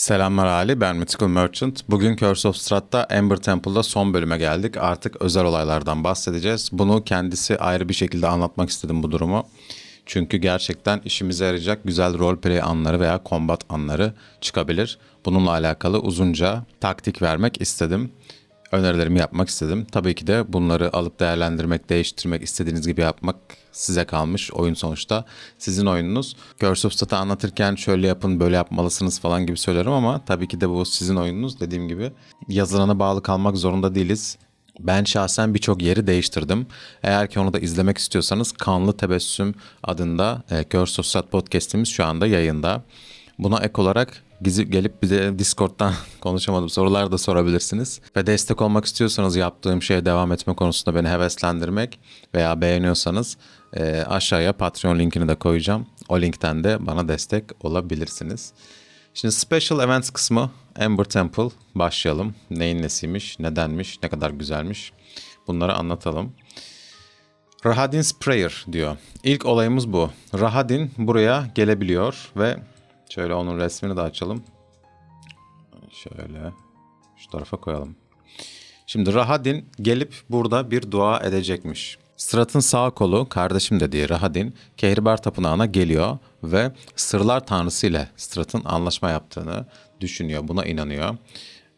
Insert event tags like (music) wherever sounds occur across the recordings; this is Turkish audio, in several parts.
Selamlar Ali, ben Mythical Merchant. Bugün Curse of Straht'ta Ember Temple'da son bölüme geldik. Artık özel olaylardan bahsedeceğiz. Bunu kendisi ayrı bir şekilde anlatmak istedim bu durumu. Çünkü gerçekten işimize yarayacak güzel roleplay anları veya combat anları çıkabilir. Bununla alakalı uzunca taktik vermek istedim. Önerilerimi yapmak istedim. Tabii ki de bunları alıp değerlendirmek, değiştirmek, istediğiniz gibi yapmak size kalmış. Oyun sonuçta sizin oyununuz. Curse anlatırken şöyle yapın, böyle yapmalısınız falan gibi söylerim ama tabii ki de bu sizin oyununuz. Dediğim gibi yazılana bağlı kalmak zorunda değiliz. Ben şahsen birçok yeri değiştirdim. Eğer ki onu da izlemek istiyorsanız Kanlı Tebessüm adında e, Curse podcastimiz şu anda yayında. Buna ek olarak gizip gelip bize Discord'dan (laughs) konuşamadım sorular da sorabilirsiniz. Ve destek olmak istiyorsanız yaptığım şeye devam etme konusunda beni heveslendirmek veya beğeniyorsanız e, aşağıya Patreon linkini de koyacağım. O linkten de bana destek olabilirsiniz. Şimdi Special Events kısmı Ember Temple başlayalım. Neyin nesiymiş, nedenmiş, ne kadar güzelmiş bunları anlatalım. Rahadin's Prayer diyor. İlk olayımız bu. Rahadin buraya gelebiliyor ve şöyle onun resmini de açalım. Şöyle şu tarafa koyalım. Şimdi Rahadin gelip burada bir dua edecekmiş. Strat'ın sağ kolu kardeşim dediği Rahadin Kehribar Tapınağı'na geliyor ve sırlar tanrısı ile Strat'ın anlaşma yaptığını düşünüyor. Buna inanıyor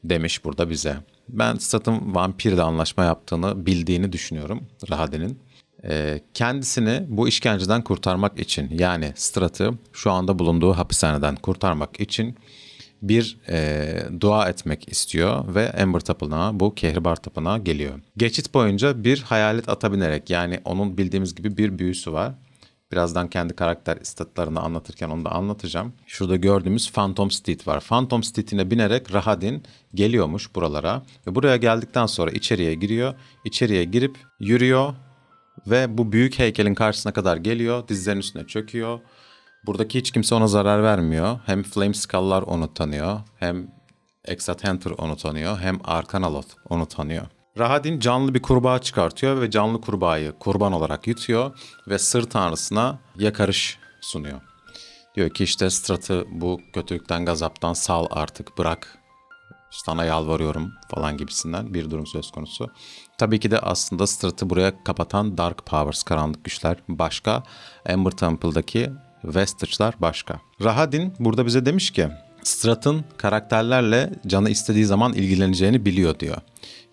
demiş burada bize. Ben Strat'ın vampirle anlaşma yaptığını bildiğini düşünüyorum Rahadin'in. Ee, kendisini bu işkenceden kurtarmak için yani Strat'ı şu anda bulunduğu hapishaneden kurtarmak için bir e, dua etmek istiyor ve Ember Tapınağı bu Kehribar Tapınağı geliyor. Geçit boyunca bir hayalet ata binerek yani onun bildiğimiz gibi bir büyüsü var. Birazdan kendi karakter statlarını anlatırken onu da anlatacağım. Şurada gördüğümüz Phantom Steed var. Phantom Steed'ine binerek Rahadin geliyormuş buralara. Ve buraya geldikten sonra içeriye giriyor. İçeriye girip yürüyor ve bu büyük heykelin karşısına kadar geliyor. Dizlerinin üstüne çöküyor. Buradaki hiç kimse ona zarar vermiyor. Hem Flame Skull'lar onu tanıyor. Hem Exatenter onu tanıyor. Hem Arkanaloth onu tanıyor. Rahadin canlı bir kurbağa çıkartıyor ve canlı kurbağayı kurban olarak yutuyor ve sır tanrısına yakarış sunuyor. Diyor ki işte Strat'ı bu kötülükten gazaptan sal artık bırak sana yalvarıyorum falan gibisinden bir durum söz konusu. Tabii ki de aslında Strat'ı buraya kapatan Dark Powers, karanlık güçler başka. Ember Temple'daki Vestage'lar başka. Rahadin burada bize demiş ki Strat'ın karakterlerle canı istediği zaman ilgileneceğini biliyor diyor.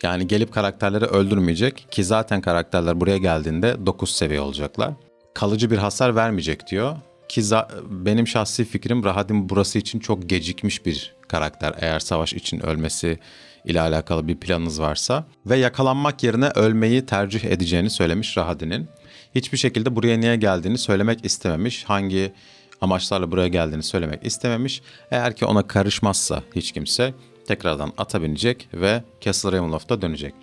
Yani gelip karakterleri öldürmeyecek ki zaten karakterler buraya geldiğinde 9 seviye olacaklar. Kalıcı bir hasar vermeyecek diyor. Ki benim şahsi fikrim Rahadin burası için çok gecikmiş bir karakter. Eğer savaş için ölmesi ile alakalı bir planınız varsa. Ve yakalanmak yerine ölmeyi tercih edeceğini söylemiş Rahadin'in. Hiçbir şekilde buraya niye geldiğini söylemek istememiş. Hangi amaçlarla buraya geldiğini söylemek istememiş. Eğer ki ona karışmazsa hiç kimse tekrardan ata binecek ve Castle Ravenloft'a dönecek.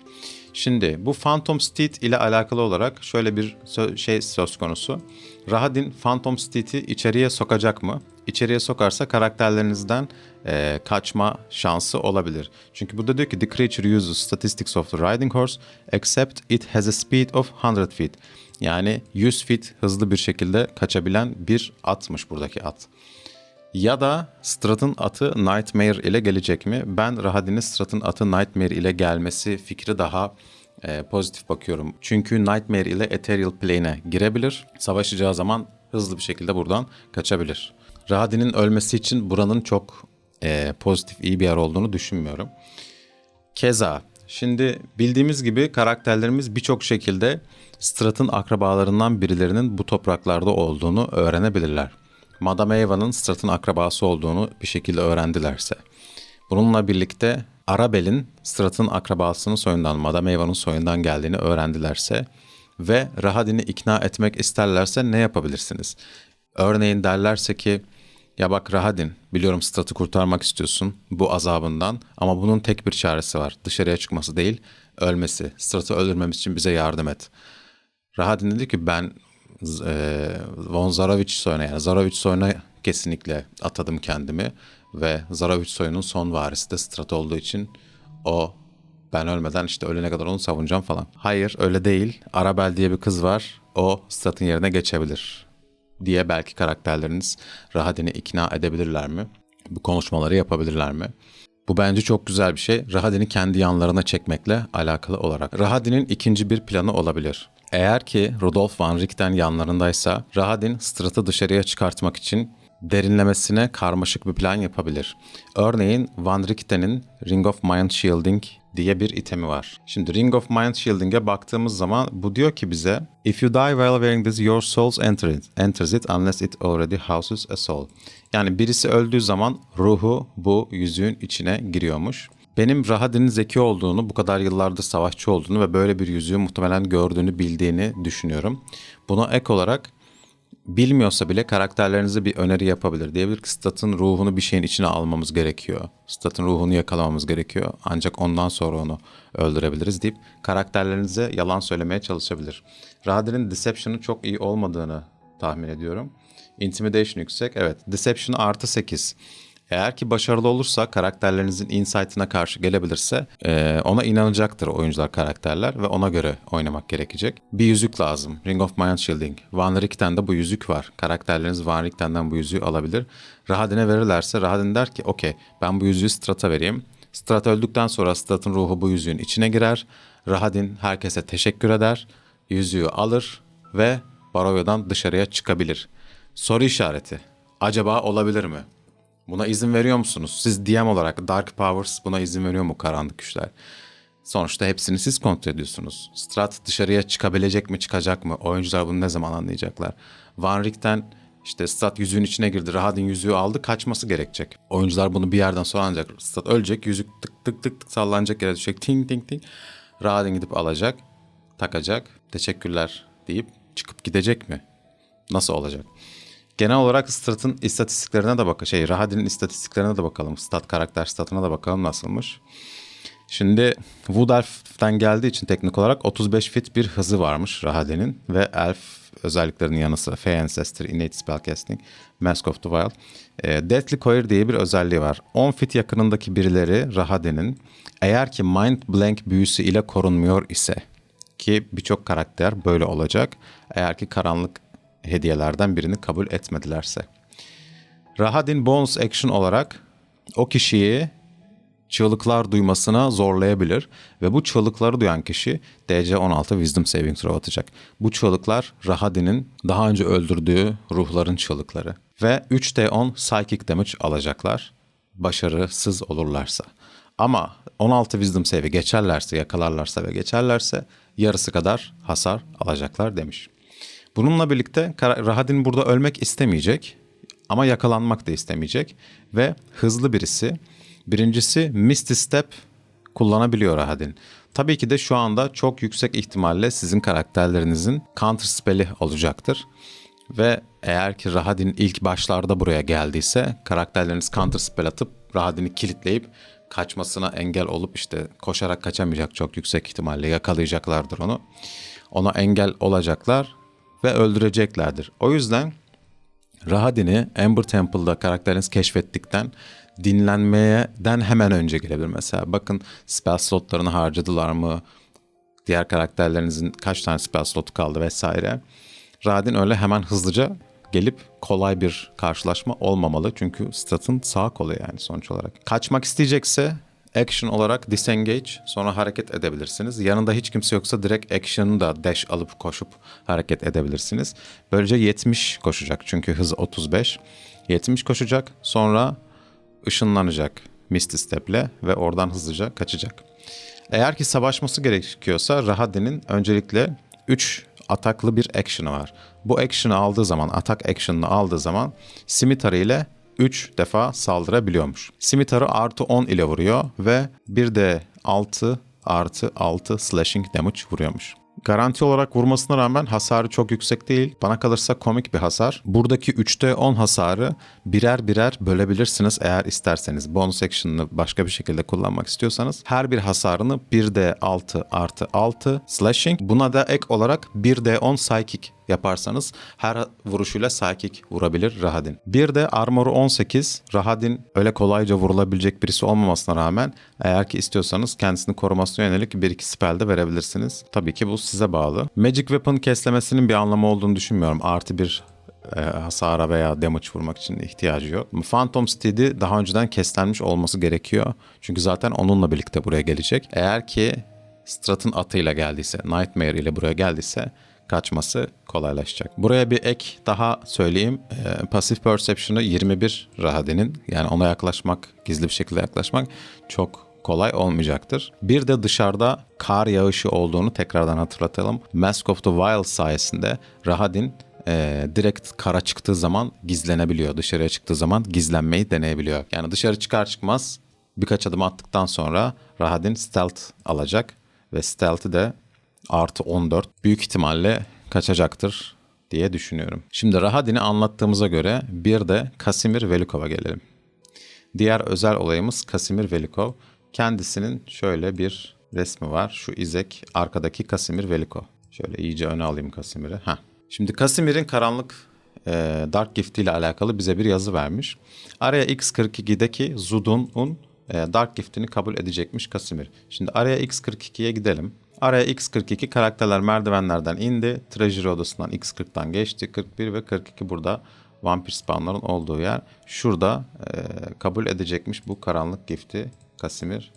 Şimdi bu Phantom Steed ile alakalı olarak şöyle bir şey söz konusu. Rahadin Phantom Steed'i içeriye sokacak mı? İçeriye sokarsa karakterlerinizden e, kaçma şansı olabilir. Çünkü burada diyor ki the creature uses statistics of the riding horse except it has a speed of 100 feet. Yani 100 feet hızlı bir şekilde kaçabilen bir atmış buradaki at. Ya da Strat'ın atı Nightmare ile gelecek mi? Ben Rahadin'in Strat'ın atı Nightmare ile gelmesi fikri daha e, pozitif bakıyorum. Çünkü Nightmare ile Ethereal Plane'e girebilir. Savaşacağı zaman hızlı bir şekilde buradan kaçabilir. Rahadin'in ölmesi için buranın çok e, pozitif iyi bir yer olduğunu düşünmüyorum. Keza şimdi bildiğimiz gibi karakterlerimiz birçok şekilde Strat'ın akrabalarından birilerinin bu topraklarda olduğunu öğrenebilirler. Madame Eva'nın Strat'ın akrabası olduğunu bir şekilde öğrendilerse. Bununla birlikte Arabel'in Strat'ın akrabasının soyundan, Madame Eva'nın soyundan geldiğini öğrendilerse ve Rahadin'i ikna etmek isterlerse ne yapabilirsiniz? Örneğin derlerse ki ya bak Rahadin biliyorum Strat'ı kurtarmak istiyorsun bu azabından ama bunun tek bir çaresi var. Dışarıya çıkması değil ölmesi. Strat'ı öldürmemiz için bize yardım et. Rahadin dedi ki ben e, Von Zarovich soyuna yani Zarovich soyuna kesinlikle atadım kendimi ve Zarovich soyunun son varisi de Strat olduğu için o ben ölmeden işte ölene kadar onu savunacağım falan. Hayır öyle değil. Arabel diye bir kız var. O Strat'ın yerine geçebilir diye belki karakterleriniz Rahadin'i ikna edebilirler mi? Bu konuşmaları yapabilirler mi? Bu bence çok güzel bir şey. Rahadi'ni kendi yanlarına çekmekle alakalı olarak. Rahadi'nin ikinci bir planı olabilir. Eğer ki Rudolf Van Richten yanlarındaysa Rahadin Strat'ı dışarıya çıkartmak için derinlemesine karmaşık bir plan yapabilir. Örneğin Van Richten'in Ring of Mind Shielding diye bir itemi var. Şimdi Ring of Mind Shielding'e baktığımız zaman bu diyor ki bize If you die while wearing this your soul enter it, enters it unless it already houses a soul. Yani birisi öldüğü zaman ruhu bu yüzüğün içine giriyormuş. Benim Rahadin'in zeki olduğunu, bu kadar yıllardır savaşçı olduğunu ve böyle bir yüzüğü muhtemelen gördüğünü, bildiğini düşünüyorum. Buna ek olarak bilmiyorsa bile karakterlerinize bir öneri yapabilir. Diyebilir ki statın ruhunu bir şeyin içine almamız gerekiyor. Statın ruhunu yakalamamız gerekiyor. Ancak ondan sonra onu öldürebiliriz deyip karakterlerinize yalan söylemeye çalışabilir. Rahadin'in Deception'ın çok iyi olmadığını tahmin ediyorum. Intimidation yüksek. Evet. Deception artı 8. Eğer ki başarılı olursa karakterlerinizin insight'ına karşı gelebilirse e, ona inanacaktır oyuncular karakterler ve ona göre oynamak gerekecek. Bir yüzük lazım. Ring of Mind Shielding. Van Richten'de bu yüzük var. Karakterleriniz Van Richten'den bu yüzüğü alabilir. Rahadin'e verirlerse Rahadin der ki okey ben bu yüzüğü Strat'a vereyim. Strat öldükten sonra Strat'ın ruhu bu yüzüğün içine girer. Rahadin herkese teşekkür eder. Yüzüğü alır ve Barovio'dan dışarıya çıkabilir. Soru işareti. Acaba olabilir mi? Buna izin veriyor musunuz? Siz DM olarak Dark Powers buna izin veriyor mu karanlık güçler? Sonuçta hepsini siz kontrol ediyorsunuz. Strat dışarıya çıkabilecek mi çıkacak mı? Oyuncular bunu ne zaman anlayacaklar? Van Richt'ten işte Strat yüzüğün içine girdi. Rahadin yüzüğü aldı kaçması gerekecek. Oyuncular bunu bir yerden sonra anlayacak. Strat ölecek yüzük tık tık tık tık sallanacak yere düşecek. Ting ting ting. Rahadin gidip alacak. Takacak. Teşekkürler deyip çıkıp gidecek mi? Nasıl olacak? Genel olarak Strat'ın istatistiklerine de bak şey Rahadin'in istatistiklerine de bakalım. Stat karakter statına da bakalım nasılmış. Şimdi Wood geldiği için teknik olarak 35 fit bir hızı varmış Rahadin'in ve Elf özelliklerinin yanı sıra Fey Ancestor, Innate Spellcasting, Mask of the Wild. E, Deathly Coil diye bir özelliği var. 10 fit yakınındaki birileri Rahadin'in eğer ki Mind Blank büyüsü ile korunmuyor ise ki birçok karakter böyle olacak. Eğer ki karanlık hediyelerden birini kabul etmedilerse. Rahadin bonus action olarak o kişiyi çığlıklar duymasına zorlayabilir ve bu çığlıkları duyan kişi DC 16 Wisdom Saving Throw atacak. Bu çığlıklar Rahadin'in daha önce öldürdüğü ruhların çığlıkları ve 3D10 Psychic Damage alacaklar başarısız olurlarsa. Ama 16 Wisdom Save'i geçerlerse, yakalarlarsa ve geçerlerse yarısı kadar hasar alacaklar demiş. Bununla birlikte Rahadin burada ölmek istemeyecek ama yakalanmak da istemeyecek ve hızlı birisi. Birincisi Misty Step kullanabiliyor Rahadin. Tabii ki de şu anda çok yüksek ihtimalle sizin karakterlerinizin counter spell'i olacaktır. Ve eğer ki Rahadin ilk başlarda buraya geldiyse karakterleriniz counter spell atıp Rahadin'i kilitleyip kaçmasına engel olup işte koşarak kaçamayacak çok yüksek ihtimalle yakalayacaklardır onu. Ona engel olacaklar ve öldüreceklerdir. O yüzden Rahadin'i Ember Temple'da karakteriniz keşfettikten dinlenmeyeden hemen önce gelebilir mesela. Bakın spell slotlarını harcadılar mı? Diğer karakterlerinizin kaç tane spell slotu kaldı vesaire. Rahadin öyle hemen hızlıca gelip kolay bir karşılaşma olmamalı. Çünkü statın sağ kolu yani sonuç olarak. Kaçmak isteyecekse action olarak disengage sonra hareket edebilirsiniz. Yanında hiç kimse yoksa direkt action'ı da dash alıp koşup hareket edebilirsiniz. Böylece 70 koşacak çünkü hız 35. 70 koşacak sonra ışınlanacak Misty Step'le ve oradan hızlıca kaçacak. Eğer ki savaşması gerekiyorsa Rahadin'in öncelikle 3 ataklı bir action'ı var. Bu action'ı aldığı zaman, atak action'ını aldığı zaman Scimitar ile 3 defa saldırabiliyormuş. Simitar'ı artı 10 ile vuruyor ve bir de 6 artı 6 slashing damage vuruyormuş. Garanti olarak vurmasına rağmen hasarı çok yüksek değil. Bana kalırsa komik bir hasar. Buradaki 3'te 10 hasarı birer birer bölebilirsiniz eğer isterseniz. Bonus action'ını başka bir şekilde kullanmak istiyorsanız. Her bir hasarını 1d6 artı 6 slashing. Buna da ek olarak 1d10 psychic yaparsanız her vuruşuyla psychic vurabilir Rahadin. Bir de armoru 18. Rahadin öyle kolayca vurulabilecek birisi olmamasına rağmen eğer ki istiyorsanız kendisini korumasına yönelik bir iki spell de verebilirsiniz. Tabii ki bu size bağlı. Magic Weapon keslemesinin bir anlamı olduğunu düşünmüyorum. Artı bir e, hasara veya damage vurmak için ihtiyacı yok. Phantom Steed'i daha önceden keslenmiş olması gerekiyor. Çünkü zaten onunla birlikte buraya gelecek. Eğer ki Strat'ın atıyla geldiyse, Nightmare ile buraya geldiyse kaçması kolaylaşacak. Buraya bir ek daha söyleyeyim. E, Passive Perception'ı 21 Rahadi'nin yani ona yaklaşmak, gizli bir şekilde yaklaşmak çok kolay olmayacaktır. Bir de dışarıda kar yağışı olduğunu tekrardan hatırlatalım. Mask of the Wild sayesinde Rahadin e, direkt kara çıktığı zaman gizlenebiliyor. Dışarıya çıktığı zaman gizlenmeyi deneyebiliyor. Yani dışarı çıkar çıkmaz birkaç adım attıktan sonra Rahadin stealth alacak ve stealth'i de artı 14 büyük ihtimalle kaçacaktır diye düşünüyorum. Şimdi Rahadin'i anlattığımıza göre bir de Kasimir Velikov'a gelelim. Diğer özel olayımız Kasimir Velikov. Kendisinin şöyle bir resmi var. Şu izek arkadaki Kasimir Velikov. Şöyle iyice öne alayım Kasimir'i. Heh. Şimdi Kasimir'in karanlık e, Dark Gift ile alakalı bize bir yazı vermiş. Araya X42'deki Zudun'un e, Dark Gift'ini kabul edecekmiş Kasimir. Şimdi araya X42'ye gidelim. Araya X42 karakterler merdivenlerden indi. Treasury odasından X40'tan geçti. 41 ve 42 burada vampir spawnların olduğu yer. Şurada e, kabul edecekmiş bu karanlık gifti Kasimir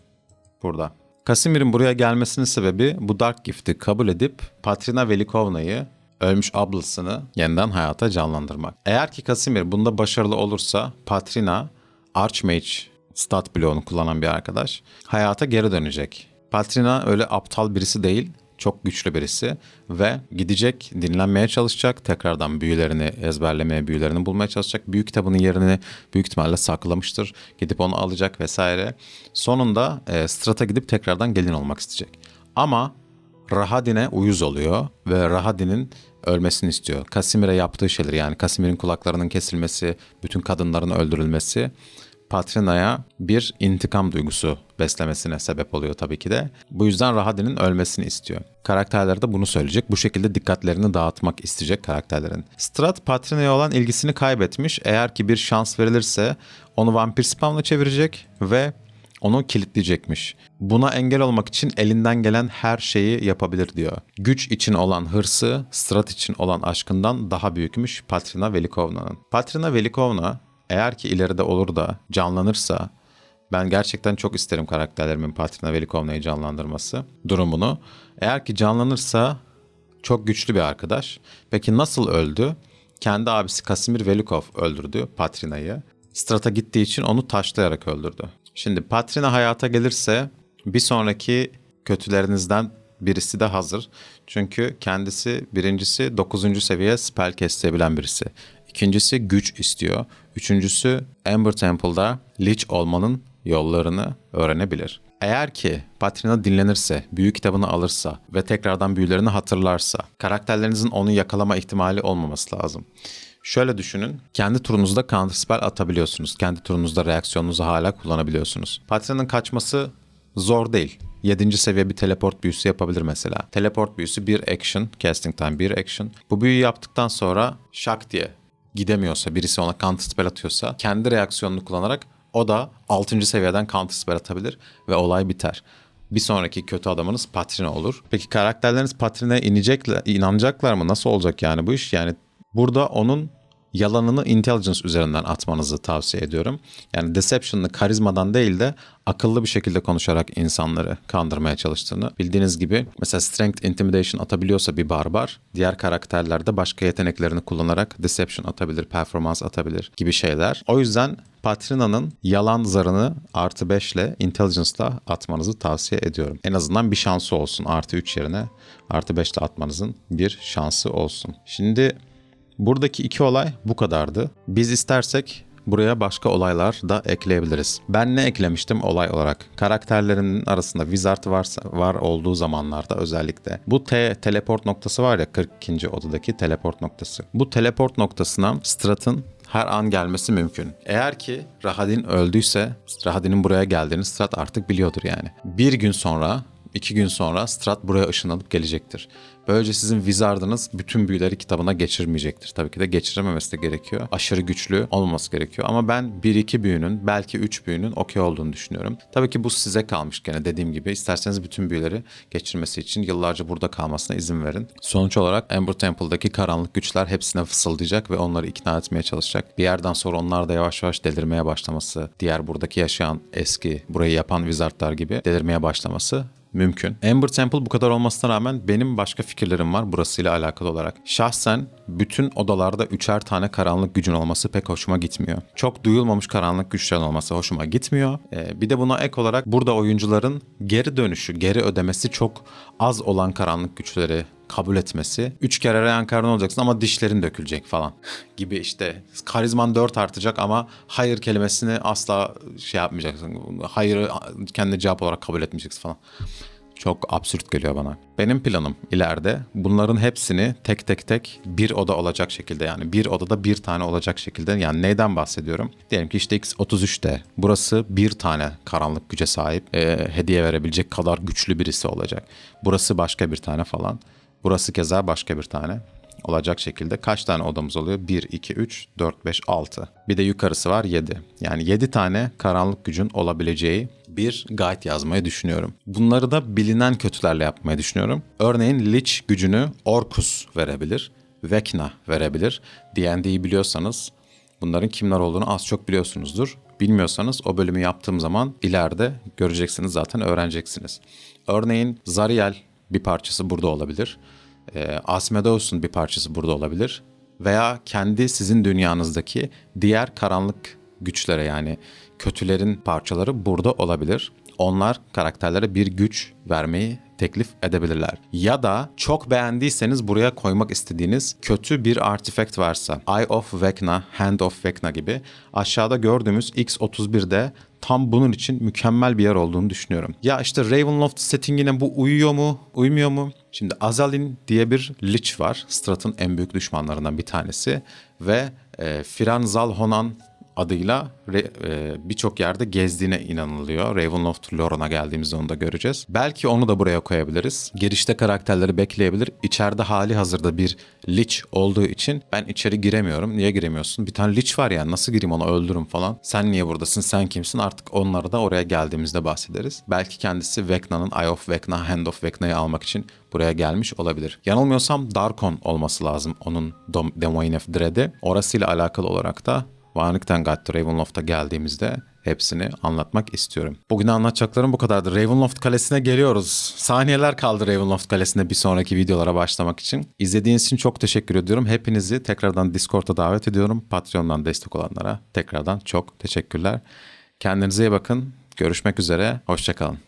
burada. Kasimir'in buraya gelmesinin sebebi bu Dark Gift'i kabul edip Patrina Velikovna'yı ölmüş ablasını yeniden hayata canlandırmak. Eğer ki Kasimir bunda başarılı olursa Patrina Archmage stat bloğunu kullanan bir arkadaş hayata geri dönecek. Patrina öyle aptal birisi değil, çok güçlü birisi ve gidecek, dinlenmeye çalışacak, tekrardan büyülerini ezberlemeye, büyülerini bulmaya çalışacak. Büyük kitabının yerini büyük ihtimalle saklamıştır. Gidip onu alacak vesaire. Sonunda e, Strat'a gidip tekrardan gelin olmak isteyecek. Ama Rahadin'e uyuz oluyor ve Rahadin'in ölmesini istiyor. Kasimir'e yaptığı şeyler yani Kasimir'in kulaklarının kesilmesi, bütün kadınların öldürülmesi Patrina'ya bir intikam duygusu beslemesine sebep oluyor tabii ki de. Bu yüzden Rahadi'nin ölmesini istiyor. Karakterler de bunu söyleyecek. Bu şekilde dikkatlerini dağıtmak isteyecek karakterlerin. Strat Patrina'ya olan ilgisini kaybetmiş. Eğer ki bir şans verilirse onu vampir spamla çevirecek ve onu kilitleyecekmiş. Buna engel olmak için elinden gelen her şeyi yapabilir diyor. Güç için olan hırsı, Strat için olan aşkından daha büyükmüş Patrina Velikovna'nın. Patrina Velikovna eğer ki ileride olur da canlanırsa ben gerçekten çok isterim karakterlerimin Patrina Velikovna'yı canlandırması durumunu. Eğer ki canlanırsa çok güçlü bir arkadaş. Peki nasıl öldü? Kendi abisi Kasimir Velikov öldürdü Patrina'yı. Strata gittiği için onu taşlayarak öldürdü. Şimdi Patrina hayata gelirse bir sonraki kötülerinizden birisi de hazır. Çünkü kendisi birincisi 9. seviye spell kestirebilen birisi. İkincisi güç istiyor. Üçüncüsü Ember Temple'da Lich olmanın yollarını öğrenebilir. Eğer ki Patrina dinlenirse, büyü kitabını alırsa ve tekrardan büyülerini hatırlarsa, karakterlerinizin onu yakalama ihtimali olmaması lazım. Şöyle düşünün, kendi turunuzda counter spell atabiliyorsunuz. Kendi turunuzda reaksiyonunuzu hala kullanabiliyorsunuz. Patrina'nın kaçması zor değil. 7. seviye bir teleport büyüsü yapabilir mesela. Teleport büyüsü bir action, casting time bir action. Bu büyüyü yaptıktan sonra şak diye gidemiyorsa, birisi ona counter spell atıyorsa kendi reaksiyonunu kullanarak o da 6. seviyeden counter spell atabilir ve olay biter. Bir sonraki kötü adamınız Patrina olur. Peki karakterleriniz Patrina'ya inecekler, inanacaklar mı? Nasıl olacak yani bu iş? Yani burada onun yalanını intelligence üzerinden atmanızı tavsiye ediyorum. Yani deception'lı karizmadan değil de akıllı bir şekilde konuşarak insanları kandırmaya çalıştığını. Bildiğiniz gibi mesela strength intimidation atabiliyorsa bir barbar, diğer karakterlerde başka yeteneklerini kullanarak deception atabilir, performans atabilir gibi şeyler. O yüzden Patrina'nın yalan zarını artı 5 ile intelligence'la atmanızı tavsiye ediyorum. En azından bir şansı olsun. Artı 3 yerine artı 5 ile atmanızın bir şansı olsun. Şimdi Buradaki iki olay bu kadardı. Biz istersek buraya başka olaylar da ekleyebiliriz. Ben ne eklemiştim olay olarak? Karakterlerinin arasında wizard varsa var olduğu zamanlarda özellikle bu T teleport noktası var ya 42. odadaki teleport noktası. Bu teleport noktasına Strat'ın her an gelmesi mümkün. Eğer ki Rahadin öldüyse Rahadin'in buraya geldiğini Strat artık biliyordur yani. Bir gün sonra iki gün sonra Strat buraya ışınlanıp gelecektir. Böylece sizin Wizard'ınız bütün büyüleri kitabına geçirmeyecektir. Tabii ki de geçirememesi de gerekiyor. Aşırı güçlü olmaması gerekiyor. Ama ben 1-2 büyünün belki 3 büyünün okey olduğunu düşünüyorum. Tabii ki bu size kalmış gene dediğim gibi. İsterseniz bütün büyüleri geçirmesi için yıllarca burada kalmasına izin verin. Sonuç olarak Ember Temple'daki karanlık güçler hepsine fısıldayacak ve onları ikna etmeye çalışacak. Bir yerden sonra onlar da yavaş yavaş delirmeye başlaması, diğer buradaki yaşayan eski burayı yapan wizardlar gibi delirmeye başlaması mümkün. Ember Temple bu kadar olmasına rağmen benim başka fikirlerim var burasıyla alakalı olarak. Şahsen bütün odalarda üçer tane karanlık gücün olması pek hoşuma gitmiyor. Çok duyulmamış karanlık güçlerin olması hoşuma gitmiyor. Ee, bir de buna ek olarak burada oyuncuların geri dönüşü, geri ödemesi çok az olan karanlık güçleri kabul etmesi. Üç kere reenkarne olacaksın ama dişlerin dökülecek falan gibi işte karizman 4 artacak ama hayır kelimesini asla şey yapmayacaksın. Hayırı kendi cevap olarak kabul etmeyeceksin falan. Çok absürt geliyor bana. Benim planım ileride bunların hepsini tek tek tek bir oda olacak şekilde yani bir odada bir tane olacak şekilde yani neyden bahsediyorum? Diyelim ki işte X33'te burası bir tane karanlık güce sahip e, hediye verebilecek kadar güçlü birisi olacak. Burası başka bir tane falan. Burası keza başka bir tane olacak şekilde kaç tane odamız oluyor? 1, 2, 3, 4, 5, 6. Bir de yukarısı var 7. Yani 7 tane karanlık gücün olabileceği bir guide yazmayı düşünüyorum. Bunları da bilinen kötülerle yapmayı düşünüyorum. Örneğin Lich gücünü Orcus verebilir. Vecna verebilir. D&D'yi biliyorsanız bunların kimler olduğunu az çok biliyorsunuzdur. Bilmiyorsanız o bölümü yaptığım zaman ileride göreceksiniz zaten öğreneceksiniz. Örneğin Zariel bir parçası burada olabilir. E, Asmodeus'un bir parçası burada olabilir. Veya kendi sizin dünyanızdaki diğer karanlık güçlere yani kötülerin parçaları burada olabilir. Onlar karakterlere bir güç vermeyi teklif edebilirler. Ya da çok beğendiyseniz buraya koymak istediğiniz kötü bir artifact varsa Eye of Vecna, Hand of Vecna gibi aşağıda gördüğümüz X31'de tam bunun için mükemmel bir yer olduğunu düşünüyorum. Ya işte Ravenloft settingine bu uyuyor mu, uymuyor mu? Şimdi Azalin diye bir Lich var. Strat'ın en büyük düşmanlarından bir tanesi. Ve e, Firan Zalhonan adıyla e, birçok yerde gezdiğine inanılıyor. Ravenloft Lore'una geldiğimizde onu da göreceğiz. Belki onu da buraya koyabiliriz. Girişte karakterleri bekleyebilir. İçeride hali hazırda bir Lich olduğu için ben içeri giremiyorum. Niye giremiyorsun? Bir tane Lich var yani nasıl gireyim onu öldürürüm falan. Sen niye buradasın? Sen kimsin? Artık onları da oraya geldiğimizde bahsederiz. Belki kendisi Vecna'nın Eye of Vecna, Hand of Vecna'yı almak için buraya gelmiş olabilir. Yanılmıyorsam Darkon olması lazım onun Dom- Domain of Dread'i. Orasıyla alakalı olarak da Vanlıktan Gat Ravenloft'a geldiğimizde hepsini anlatmak istiyorum. Bugün anlatacaklarım bu kadardı. Ravenloft Kalesi'ne geliyoruz. Saniyeler kaldı Ravenloft Kalesi'nde bir sonraki videolara başlamak için. İzlediğiniz için çok teşekkür ediyorum. Hepinizi tekrardan Discord'a davet ediyorum. Patreon'dan destek olanlara tekrardan çok teşekkürler. Kendinize iyi bakın. Görüşmek üzere. Hoşçakalın.